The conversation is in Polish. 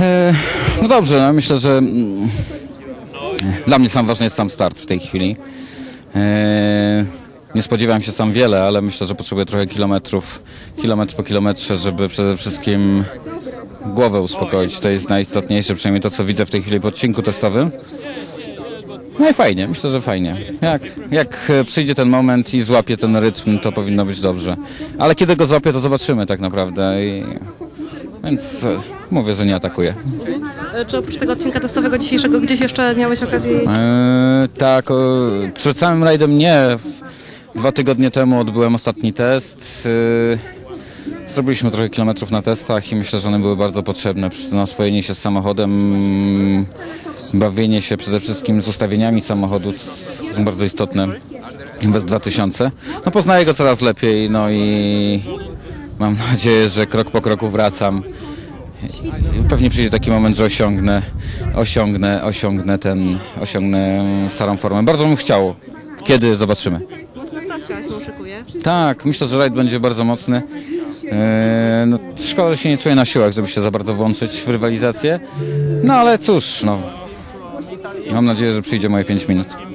E, no dobrze, no myślę, że mm, dla mnie sam ważny jest sam start w tej chwili. E, nie spodziewałem się sam wiele, ale myślę, że potrzebuję trochę kilometrów, kilometr po kilometrze, żeby przede wszystkim głowę uspokoić. To jest najistotniejsze, przynajmniej to, co widzę w tej chwili po odcinku testowym. No i fajnie, myślę, że fajnie. Jak, jak e, przyjdzie ten moment i złapię ten rytm, to powinno być dobrze. Ale kiedy go złapię, to zobaczymy tak naprawdę. I... Więc e, mówię, że nie atakuję. E, Czy oprócz tego odcinka testowego dzisiejszego gdzieś jeszcze miałeś okazję jeździć? Eee, tak, o, przed samym rajdem nie. Dwa tygodnie temu odbyłem ostatni test. Eee, zrobiliśmy trochę kilometrów na testach i myślę, że one były bardzo potrzebne. No, oswojenie się z samochodem, bawienie się przede wszystkim z ustawieniami samochodu są bardzo istotne. Bez 2000. No poznaję go coraz lepiej, no i mam nadzieję, że krok po kroku wracam. Pewnie przyjdzie taki moment, że osiągnę, osiągnę, osiągnę ten, osiągnę starą formę. Bardzo bym chciał. Kiedy? Zobaczymy. Tak, myślę, że rajd będzie bardzo mocny. Eee, no, szkoda, że się nie czuję na siłach, żeby się za bardzo włączyć w rywalizację. No ale cóż, no. Mam nadzieję, że przyjdzie moje 5 minut.